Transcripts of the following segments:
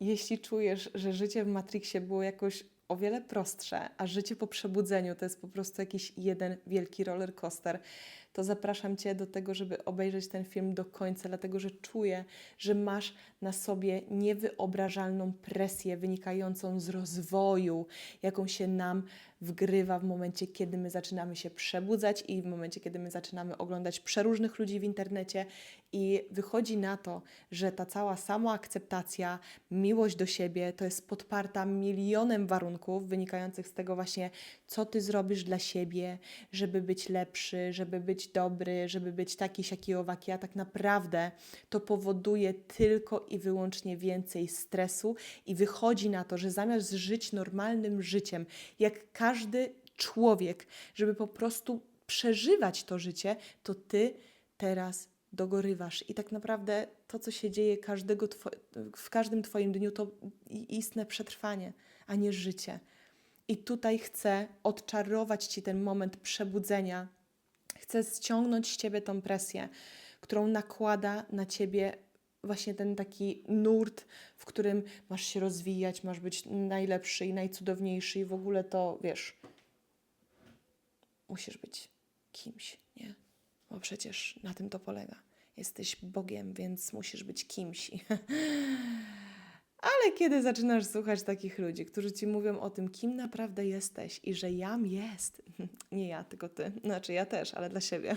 Jeśli czujesz, że życie w Matrixie było jakoś o wiele prostsze, a życie po przebudzeniu to jest po prostu jakiś jeden wielki roller coaster, to zapraszam Cię do tego, żeby obejrzeć ten film do końca, dlatego że czuję, że masz na sobie niewyobrażalną presję wynikającą z rozwoju, jaką się nam wgrywa w momencie, kiedy my zaczynamy się przebudzać i w momencie, kiedy my zaczynamy oglądać przeróżnych ludzi w internecie. I wychodzi na to, że ta cała samoakceptacja, miłość do siebie to jest podparta milionem warunków wynikających z tego właśnie, co ty zrobisz dla siebie, żeby być lepszy, żeby być dobry, żeby być taki, siaki, owaki, a tak naprawdę to powoduje tylko i wyłącznie więcej stresu i wychodzi na to, że zamiast żyć normalnym życiem, jak każdy człowiek, żeby po prostu przeżywać to życie, to ty teraz dogorywasz. I tak naprawdę to, co się dzieje każdego w każdym Twoim dniu, to istne przetrwanie, a nie życie. I tutaj chcę odczarować Ci ten moment przebudzenia. Chcę ściągnąć z Ciebie tą presję, którą nakłada na Ciebie właśnie ten taki nurt, w którym masz się rozwijać, masz być najlepszy i najcudowniejszy i w ogóle to, wiesz, musisz być kimś, nie? Bo przecież na tym to polega. Jesteś Bogiem, więc musisz być kimś. Ale kiedy zaczynasz słuchać takich ludzi, którzy ci mówią o tym, kim naprawdę jesteś i że jam jest, nie ja, tylko ty, znaczy ja też, ale dla siebie,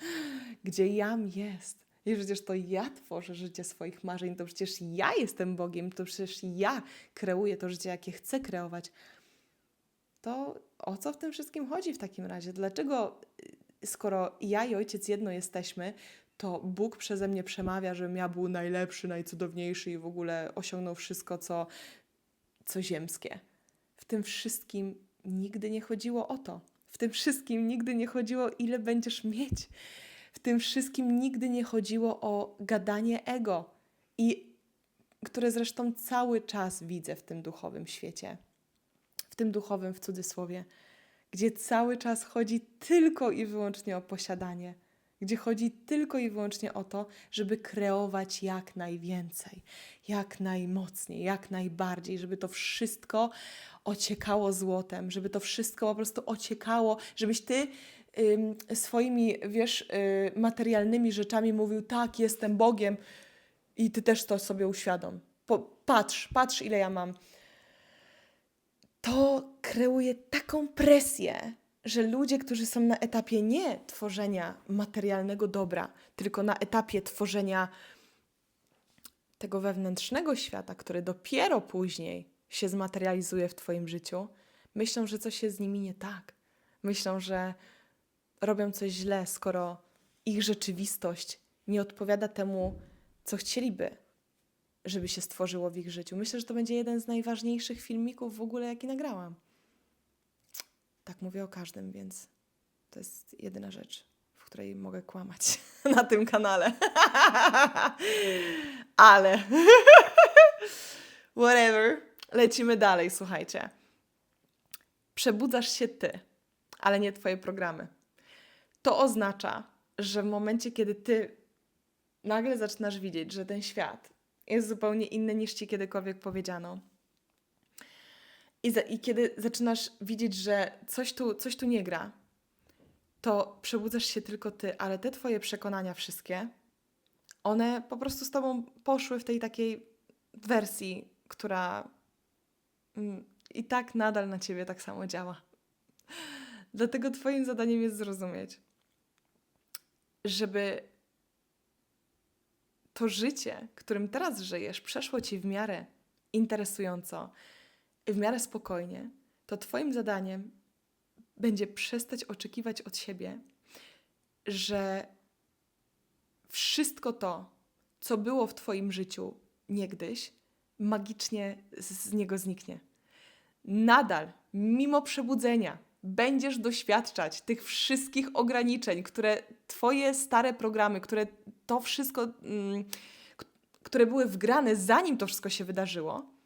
gdzie jam jest, i przecież to ja tworzę życie swoich marzeń, to przecież ja jestem Bogiem, to przecież ja kreuję to życie, jakie chcę kreować, to o co w tym wszystkim chodzi w takim razie? Dlaczego, y, skoro ja i ojciec jedno jesteśmy, to Bóg przeze mnie przemawia, żebym ja był najlepszy, najcudowniejszy i w ogóle osiągnął wszystko, co, co ziemskie. W tym wszystkim nigdy nie chodziło o to. W tym wszystkim nigdy nie chodziło, ile będziesz mieć. W tym wszystkim nigdy nie chodziło o gadanie ego, i które zresztą cały czas widzę w tym duchowym świecie w tym duchowym w cudzysłowie, gdzie cały czas chodzi tylko i wyłącznie o posiadanie, gdzie chodzi tylko i wyłącznie o to, żeby kreować jak najwięcej, jak najmocniej, jak najbardziej, żeby to wszystko ociekało złotem, żeby to wszystko po prostu ociekało, żebyś ty swoimi, wiesz, y, materialnymi rzeczami mówił, tak, jestem Bogiem i ty też to sobie uświadom. Patrz, patrz, ile ja mam to kreuje taką presję, że ludzie, którzy są na etapie nie tworzenia materialnego dobra, tylko na etapie tworzenia tego wewnętrznego świata, który dopiero później się zmaterializuje w Twoim życiu, myślą, że coś jest z nimi nie tak. Myślą, że robią coś źle, skoro ich rzeczywistość nie odpowiada temu, co chcieliby, żeby się stworzyło w ich życiu. Myślę, że to będzie jeden z najważniejszych filmików w ogóle, jaki nagrałam. Tak mówię o każdym, więc to jest jedyna rzecz, w której mogę kłamać na tym kanale. Ale whatever. Lecimy dalej, słuchajcie. Przebudzasz się ty, ale nie twoje programy. To oznacza, że w momencie, kiedy ty nagle zaczynasz widzieć, że ten świat jest zupełnie inny niż ci kiedykolwiek powiedziano. I, za, I kiedy zaczynasz widzieć, że coś tu, coś tu nie gra, to przebudzasz się tylko ty, ale te twoje przekonania wszystkie, one po prostu z tobą poszły w tej takiej wersji, która mm, i tak nadal na ciebie tak samo działa. Dlatego twoim zadaniem jest zrozumieć, żeby to życie, którym teraz żyjesz, przeszło ci w miarę interesująco, w miarę spokojnie, to Twoim zadaniem będzie przestać oczekiwać od siebie, że wszystko to, co było w Twoim życiu niegdyś, magicznie z niego zniknie. Nadal, mimo przebudzenia, będziesz doświadczać tych wszystkich ograniczeń, które Twoje stare programy, które to wszystko, mm, które były wgrane zanim to wszystko się wydarzyło,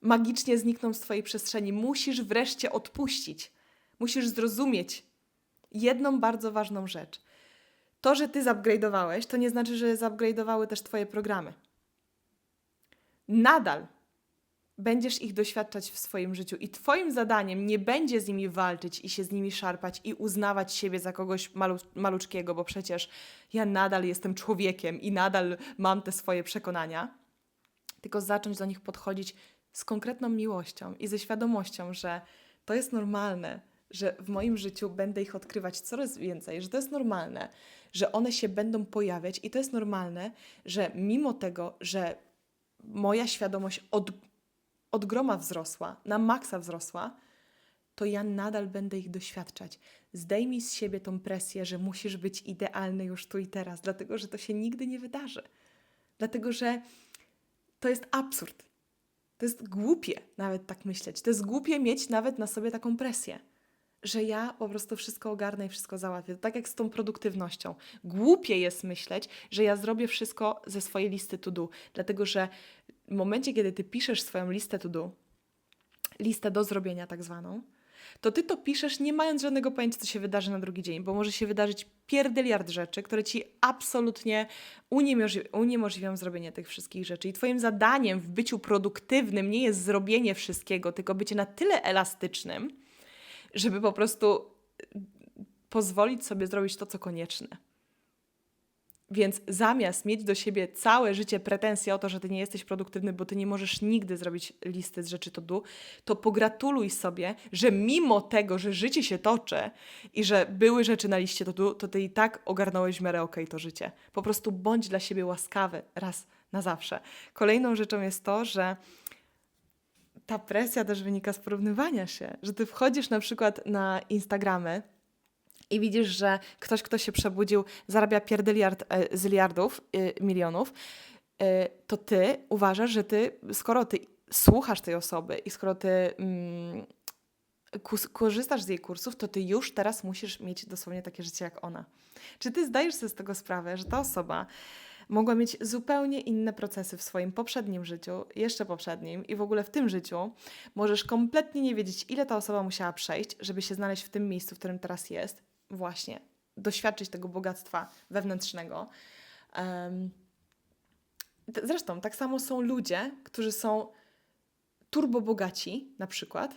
magicznie znikną z Twojej przestrzeni. Musisz wreszcie odpuścić. Musisz zrozumieć jedną bardzo ważną rzecz. To, że Ty zupgrade'owałeś, to nie znaczy, że zupgrade'owały też Twoje programy. nadal będziesz ich doświadczać w swoim życiu i twoim zadaniem nie będzie z nimi walczyć i się z nimi szarpać i uznawać siebie za kogoś malu maluczkiego, bo przecież ja nadal jestem człowiekiem i nadal mam te swoje przekonania, tylko zacząć do nich podchodzić z konkretną miłością i ze świadomością, że to jest normalne, że w moim życiu będę ich odkrywać coraz więcej, że to jest normalne, że one się będą pojawiać i to jest normalne, że mimo tego, że moja świadomość od, od groma wzrosła, na maksa wzrosła, to ja nadal będę ich doświadczać. Zdejmij z siebie tą presję, że musisz być idealny już tu i teraz, dlatego że to się nigdy nie wydarzy. Dlatego że to jest absurd. To jest głupie nawet tak myśleć. To jest głupie mieć nawet na sobie taką presję, że ja po prostu wszystko ogarnę i wszystko załatwię. Tak jak z tą produktywnością. Głupie jest myśleć, że ja zrobię wszystko ze swojej listy to do, dlatego że w momencie, kiedy ty piszesz swoją listę to do, listę do zrobienia tak zwaną, to ty to piszesz nie mając żadnego pojęcia, co się wydarzy na drugi dzień, bo może się wydarzyć pierdyliard rzeczy, które ci absolutnie uniemożli uniemożliwią zrobienie tych wszystkich rzeczy. I twoim zadaniem w byciu produktywnym nie jest zrobienie wszystkiego, tylko bycie na tyle elastycznym, żeby po prostu pozwolić sobie zrobić to, co konieczne. Więc zamiast mieć do siebie całe życie pretensje o to, że ty nie jesteś produktywny, bo ty nie możesz nigdy zrobić listy z rzeczy to do, to pogratuluj sobie, że mimo tego, że życie się toczy i że były rzeczy na liście to do, to ty i tak ogarnąłeś w miarę okej okay to życie. Po prostu bądź dla siebie łaskawy raz na zawsze. Kolejną rzeczą jest to, że ta presja też wynika z porównywania się, że ty wchodzisz na przykład na Instagramy, i widzisz, że ktoś, kto się przebudził, zarabia pierdyliard e, e, milionów, e, to ty uważasz, że ty, skoro ty słuchasz tej osoby i skoro ty mm, korzystasz z jej kursów, to ty już teraz musisz mieć dosłownie takie życie jak ona. Czy ty zdajesz sobie z tego sprawę, że ta osoba mogła mieć zupełnie inne procesy w swoim poprzednim życiu, jeszcze poprzednim i w ogóle w tym życiu, możesz kompletnie nie wiedzieć, ile ta osoba musiała przejść, żeby się znaleźć w tym miejscu, w którym teraz jest, właśnie doświadczyć tego bogactwa wewnętrznego. Zresztą tak samo są ludzie, którzy są turbo bogaci, na przykład,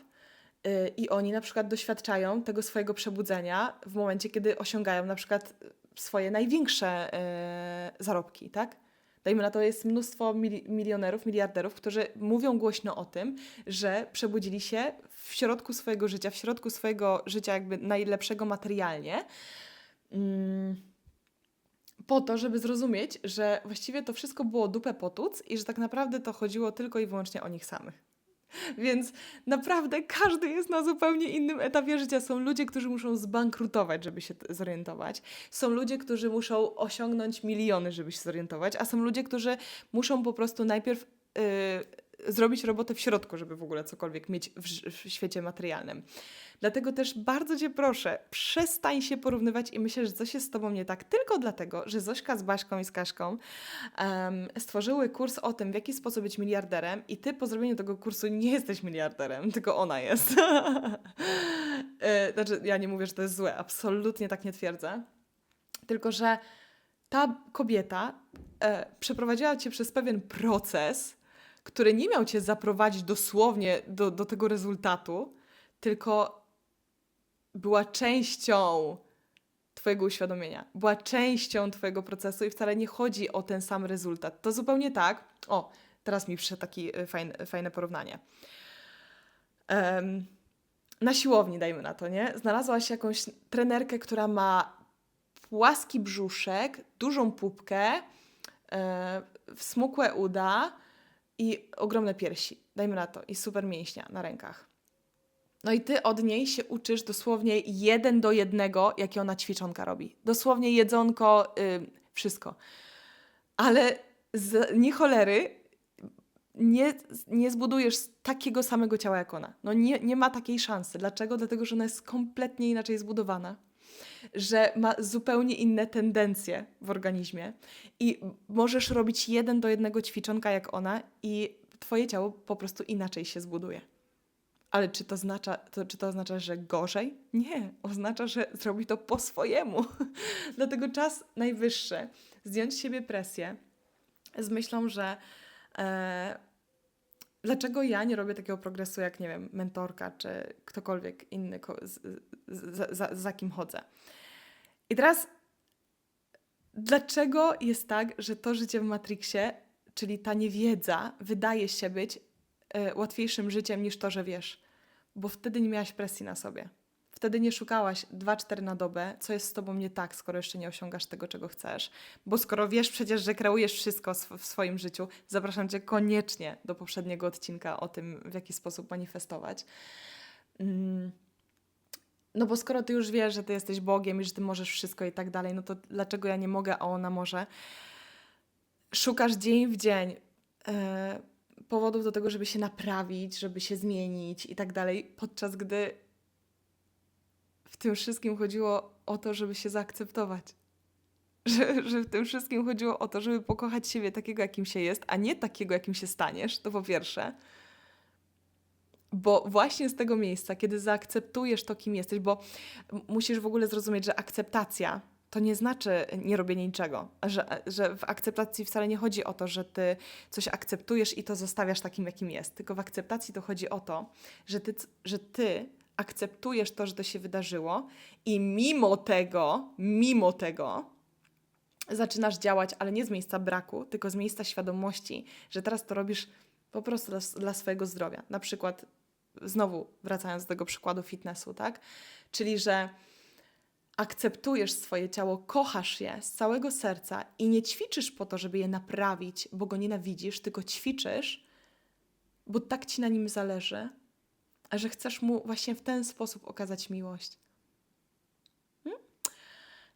yy, i oni na przykład doświadczają tego swojego przebudzenia w momencie, kiedy osiągają na przykład swoje największe yy, zarobki, tak? Dajmy na to, jest mnóstwo milionerów, miliarderów, którzy mówią głośno o tym, że przebudzili się w środku swojego życia, w środku swojego życia jakby najlepszego materialnie, mm, po to, żeby zrozumieć, że właściwie to wszystko było dupę potuc i że tak naprawdę to chodziło tylko i wyłącznie o nich samych. Więc naprawdę każdy jest na zupełnie innym etapie życia. Są ludzie, którzy muszą zbankrutować, żeby się zorientować. Są ludzie, którzy muszą osiągnąć miliony, żeby się zorientować, a są ludzie, którzy muszą po prostu najpierw yy, zrobić robotę w środku, żeby w ogóle cokolwiek mieć w, w świecie materialnym. Dlatego też bardzo Cię proszę, przestań się porównywać i myślę, że coś jest z Tobą nie tak, tylko dlatego, że Zośka z Baśką i z Kaszką um, stworzyły kurs o tym, w jaki sposób być miliarderem i Ty po zrobieniu tego kursu nie jesteś miliarderem, tylko ona jest. E, znaczy, ja nie mówię, że to jest złe, absolutnie tak nie twierdzę, tylko że ta kobieta e, przeprowadziła Cię przez pewien proces, który nie miał Cię zaprowadzić dosłownie do, do tego rezultatu, tylko była częścią Twojego uświadomienia, była częścią Twojego procesu i wcale nie chodzi o ten sam rezultat. To zupełnie tak. O, teraz mi przyszedł taki y, fajne, fajne porównanie. Um, na siłowni, dajmy na to, nie? Znalazłaś jakąś trenerkę, która ma płaski brzuszek, dużą pupkę, e, smukłe uda i ogromne piersi, dajmy na to, i super mięśnia na rękach. No i ty od niej się uczysz dosłownie jeden do jednego, jakie ona ćwiczonka robi. Dosłownie jedzonko, yy, wszystko. Ale z niecholery nie, nie zbudujesz takiego samego ciała jak ona. No nie, nie ma takiej szansy. Dlaczego? Dlatego, że ona jest kompletnie inaczej zbudowana. Że ma zupełnie inne tendencje w organizmie i możesz robić jeden do jednego ćwiczonka jak ona i twoje ciało po prostu inaczej się zbuduje. Ale czy to, oznacza, to, czy to oznacza, że gorzej? Nie, oznacza, że zrobi to po swojemu. Dlatego czas najwyższy zdjąć z siebie presję z myślą, że e, Dlaczego ja nie robię takiego progresu jak, nie wiem, mentorka czy ktokolwiek inny, z, z, za, za, kim chodzę? I teraz, dlaczego jest tak, że to życie w Matrixie, czyli ta niewiedza, wydaje się być e, łatwiejszym życiem niż to, że wiesz? Bo wtedy nie miałaś presji na sobie. Wtedy nie szukałaś 2-4 na dobę, co jest z tobą nie tak, skoro jeszcze nie osiągasz tego, czego chcesz. Bo skoro wiesz przecież, że kreujesz wszystko w swoim życiu, zapraszam cię koniecznie do poprzedniego odcinka o tym, w jaki sposób manifestować. Mm. No bo skoro ty już wiesz, że ty jesteś Bogiem i że ty możesz wszystko i tak dalej, no to dlaczego ja nie mogę, a ona może? Szukasz dzień w dzień e, powodów do tego, żeby się naprawić, żeby się zmienić i tak dalej, podczas gdy w tym wszystkim chodziło o to, żeby się zaakceptować. Że, że w tym wszystkim chodziło o to, żeby pokochać siebie takiego, jakim się jest, a nie takiego, jakim się staniesz, to po pierwsze. Bo właśnie z tego miejsca, kiedy zaakceptujesz to, kim jesteś, bo musisz w ogóle zrozumieć, że akceptacja to nie znaczy nie robienie niczego. Że, że w akceptacji wcale nie chodzi o to, że ty coś akceptujesz i to zostawiasz takim, jakim jest. Tylko w akceptacji to chodzi o to, że ty, że ty akceptujesz to, że to się wydarzyło i mimo tego, mimo tego, zaczynasz działać, ale nie z miejsca braku, tylko z miejsca świadomości, że teraz to robisz po prostu dla, dla swojego zdrowia. Na przykład, znowu wracając do tego przykładu fitnessu, tak? Czyli, że akceptujesz swoje ciało, kochasz je z całego serca i nie ćwiczysz po to, żeby je naprawić, bo go nienawidzisz, tylko ćwiczysz, bo tak ci na nim zależy, że chcesz mu właśnie w ten sposób okazać miłość. Hmm?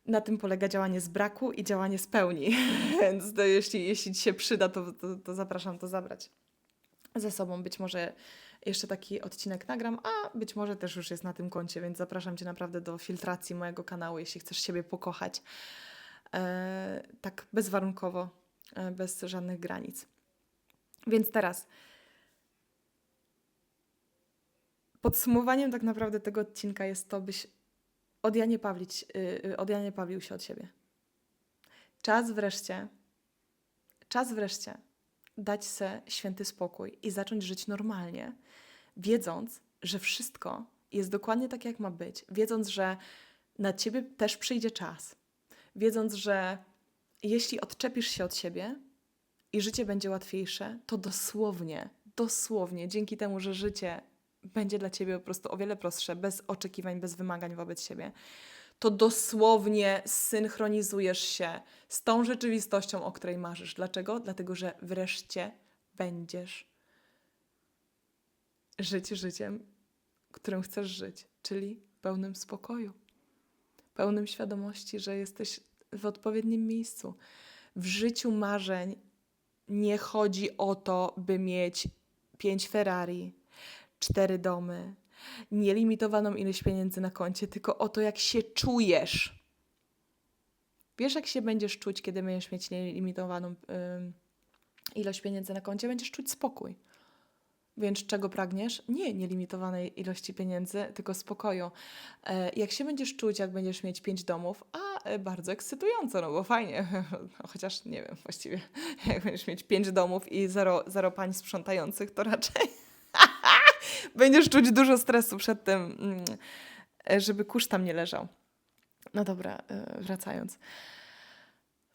Na tym polega działanie z braku i działanie z pełni. Więc to jeśli, jeśli ci się przyda, to, to, to zapraszam to zabrać ze sobą. Być może jeszcze taki odcinek nagram, a być może też już jest na tym koncie, więc zapraszam Cię naprawdę do filtracji mojego kanału, jeśli chcesz siebie pokochać e, tak bezwarunkowo, e, bez żadnych granic. Więc teraz podsumowaniem tak naprawdę tego odcinka jest to, byś od Janie, Pawlić, y, y, od Janie Pawlił się od siebie. Czas wreszcie, czas wreszcie dać se święty spokój i zacząć żyć normalnie, wiedząc, że wszystko jest dokładnie tak, jak ma być, wiedząc, że na ciebie też przyjdzie czas, wiedząc, że jeśli odczepisz się od siebie i życie będzie łatwiejsze, to dosłownie, dosłownie dzięki temu, że życie będzie dla ciebie po prostu o wiele prostsze, bez oczekiwań, bez wymagań wobec siebie, to dosłownie synchronizujesz się z tą rzeczywistością, o której marzysz. Dlaczego? Dlatego, że wreszcie będziesz żyć życiem, którym chcesz żyć, czyli pełnym spokoju, pełnym świadomości, że jesteś w odpowiednim miejscu. W życiu marzeń nie chodzi o to, by mieć pięć Ferrari, cztery domy, nielimitowaną ilość pieniędzy na koncie, tylko o to, jak się czujesz. Wiesz, jak się będziesz czuć, kiedy będziesz mieć nielimitowaną ym, ilość pieniędzy na koncie? Będziesz czuć spokój. Więc czego pragniesz? Nie nielimitowanej ilości pieniędzy, tylko spokoju. E, jak się będziesz czuć, jak będziesz mieć pięć domów? A e, bardzo ekscytująco, no bo fajnie. No, chociaż nie wiem, właściwie jak będziesz mieć pięć domów i zero, zero pań sprzątających, to raczej będziesz czuć dużo stresu przed tym, mm, żeby kurz tam nie leżał. No dobra, e, wracając.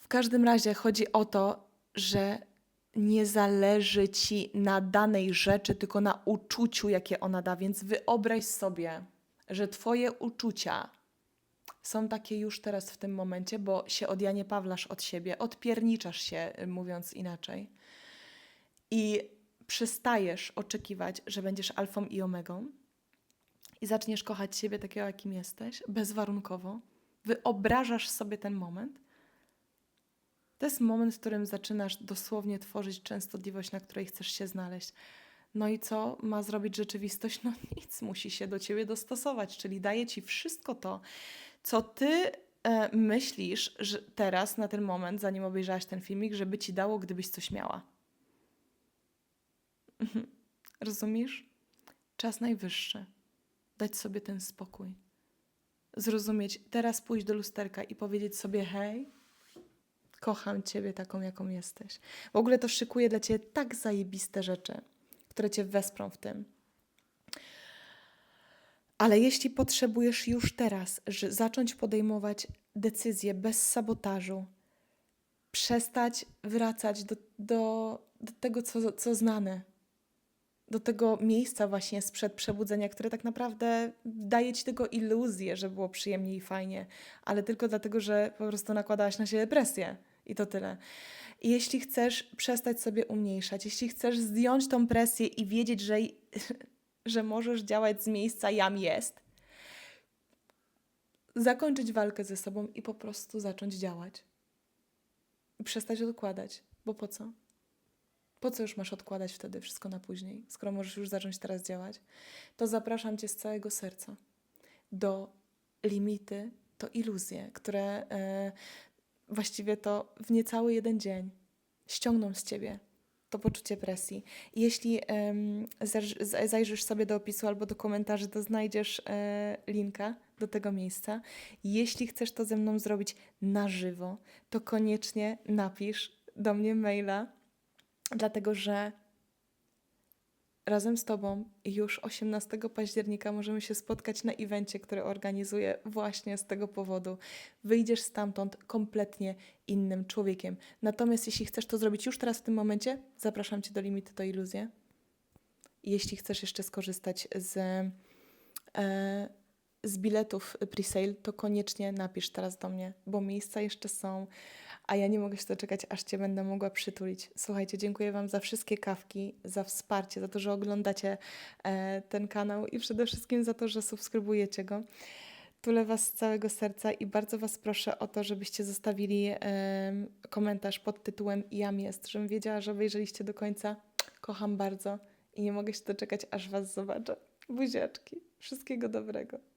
W każdym razie chodzi o to, że nie zależy ci na danej rzeczy, tylko na uczuciu, jakie ona da. Więc wyobraź sobie, że twoje uczucia są takie już teraz w tym momencie, bo się odjanie Pawlasz od siebie, odpierniczasz się, y, mówiąc inaczej. I przestajesz oczekiwać, że będziesz alfą i omegą i zaczniesz kochać siebie takiego, jakim jesteś, bezwarunkowo. Wyobrażasz sobie ten moment. To jest moment, w którym zaczynasz dosłownie tworzyć częstotliwość, na której chcesz się znaleźć. No i co ma zrobić rzeczywistość? No nic, musi się do ciebie dostosować, czyli daje ci wszystko to, co ty e, myślisz że teraz, na ten moment, zanim obejrzałaś ten filmik, żeby ci dało, gdybyś coś miała. Mhm. Rozumiesz? Czas najwyższy. Dać sobie ten spokój. Zrozumieć, teraz pójść do lusterka i powiedzieć sobie: hej, kocham ciebie taką, jaką jesteś. W ogóle to szykuje dla ciebie tak zajebiste rzeczy, które Cię wesprą w tym. Ale jeśli potrzebujesz już teraz że zacząć podejmować decyzje bez sabotażu, przestać wracać do, do, do tego, co, co znane, do tego miejsca właśnie sprzed przebudzenia, które tak naprawdę daje ci tylko iluzję, że było przyjemnie i fajnie, ale tylko dlatego, że po prostu nakładałaś na siebie presję i to tyle. Jeśli chcesz przestać sobie umniejszać, jeśli chcesz zdjąć tą presję i wiedzieć, że, że możesz działać z miejsca jam jest, zakończyć walkę ze sobą i po prostu zacząć działać. I przestać odkładać, bo po co? Po co już masz odkładać wtedy wszystko na później, skoro możesz już zacząć teraz działać? To zapraszam Cię z całego serca do limity, to iluzje, które e, właściwie to w niecały jeden dzień ściągną z Ciebie to poczucie presji. Jeśli z- zajrzysz sobie do opisu albo do komentarzy, to znajdziesz e, linka do tego miejsca. Jeśli chcesz to ze mną zrobić na żywo, to koniecznie napisz do mnie maila, dlatego że razem z Tobą już 18 października możemy się spotkać na evencie, który organizuję właśnie z tego powodu. Wyjdziesz stamtąd kompletnie innym człowiekiem. Natomiast jeśli chcesz to zrobić już teraz w tym momencie, zapraszam Cię do Limity to Iluzje. Jeśli chcesz jeszcze skorzystać z, e, z biletów pre-sale, to koniecznie napisz teraz do mnie, bo miejsca jeszcze są, a ja nie mogę się doczekać, aż Cię będę mogła przytulić. Słuchajcie, dziękuję Wam za wszystkie kawki, za wsparcie, za to, że oglądacie e, ten kanał i przede wszystkim za to, że subskrybujecie go. Tulę Was z całego serca i bardzo Was proszę o to, żebyście zostawili komentarz pod tytułem Jam jest, żebym wiedziała, że obejrzeliście do końca. Kocham bardzo i nie mogę się doczekać, aż Was zobaczę. Buziaczki. Wszystkiego dobrego.